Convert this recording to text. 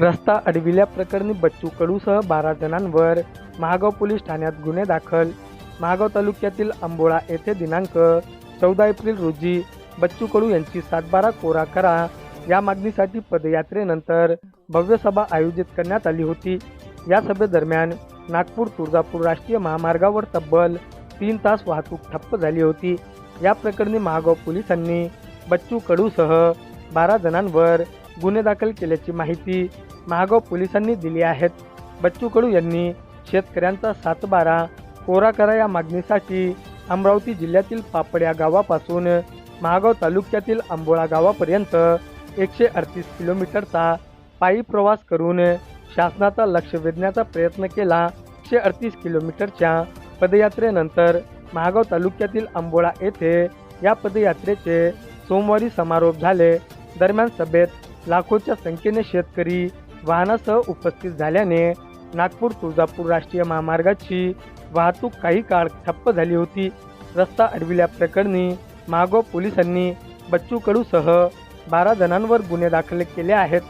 रस्ता अडविल्याप्रकरणी बच्चू कडूसह बारा जणांवर महागाव पोलीस ठाण्यात गुन्हे दाखल. महागाव तालुक्यातील आंबोळा येथे दिनांक चौदा एप्रिल रोजी बच्चू कडू यांची सातबारा कोरा करा या मागणीसाठी पदयात्रेनंतर भव्य सभा आयोजित करण्यात आली होती. या सभेदरम्यान नागपूर तुळजापूर राष्ट्रीय महामार्गावर तब्बल तीन तास वाहतूक ठप्प झाली होती. या प्रकरणी महागाव पोलिसांनी बच्चू कडूसह बारा जणांवर गुन्हे दाखल केल्याची माहिती महागाव पोलिसांनी दिली आहेत. बच्चू कडू यांनी शेतकऱ्यांचा सातबारा कोरा करा या मागणीसाठी अमरावती जिल्ह्यातील पापड्या गावापासून महागाव तालुक्यातील आंबोळा गावापर्यंत एकशे अडतीस किलोमीटरचा पायी प्रवास करून शासनाचा लक्ष वेधण्याचा प्रयत्न केला. एकशे अडतीस किलोमीटरच्या पदयात्रेनंतर महागाव तालुक्यातील आंबोळा येथे या पदयात्रेचे सोमवारी समारोप झाले. दरम्यान सभेत लाखोच्या संख्येने शेतकरी वाहनासह उपस्थित झाल्याने नागपूर तुळजापूर राष्ट्रीय महामार्गाची वाहतूक काही काळ ठप्प झाली होती. रस्ता अडविल्याप्रकरणी मागो पोलिसांनी बच्चू कडूसह बारा जणांवर गुन्हे दाखल केले आहेत.